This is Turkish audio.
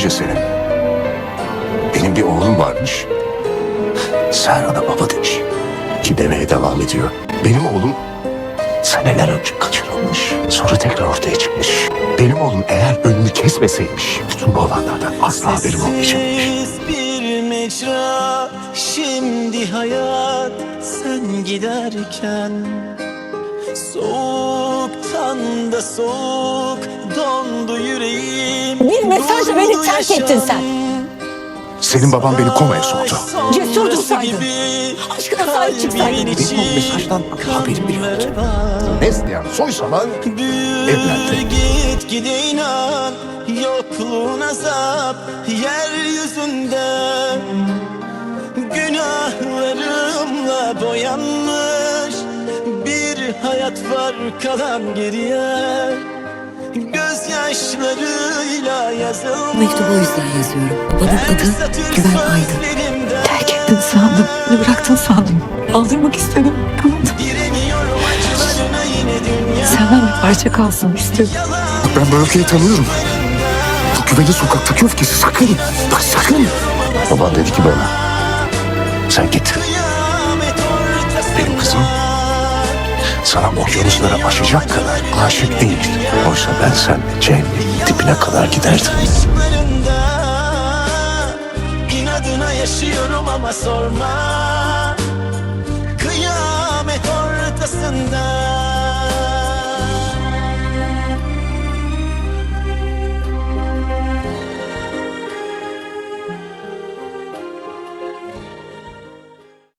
önce senin. Benim bir oğlum varmış. Serhan'a baba demiş. Ki demeye devam ediyor. Benim oğlum seneler önce kaçırılmış. Sonra tekrar ortaya çıkmış. Benim oğlum eğer önünü kesmeseymiş bütün bu olanlardan asla haberim olmayacakmış. Bir mecra Şimdi hayat sen giderken Soğuktan da soğuk Mesajla beni terk ettin sen. Senin baban beni komaya soktu. Cesur dursaydın. Aşkına sahip çıksaydın. Benim o mesajdan haberim bile yoktu. Neslihan Soysal'a Evlendi. git gide inan Yokluğun azap yeryüzünde Günahlarımla boyanmış Bir hayat var kalan geriye Gözyaşlarıyla yazılmış Mektubu o yüzden yazıyorum. Babanın adı Güven Aydın. Terk ettin sandım. Beni bıraktın sandım. Aldırmak istedim. Dünya Senden bir parça kalsın istedim. Yalan Ben bu öfkeyi tanıyorum. Bu güveni sokaktaki öfkesi sakın. Bak sakın. Baban dedi ki bana. Sen git. Benim kızım sana okyanusları aşacak kadar aşık değil. Oysa ben seninle cehennemin dibine kadar giderdim. İnadına yaşıyorum ama sorma Kıyamet ortasında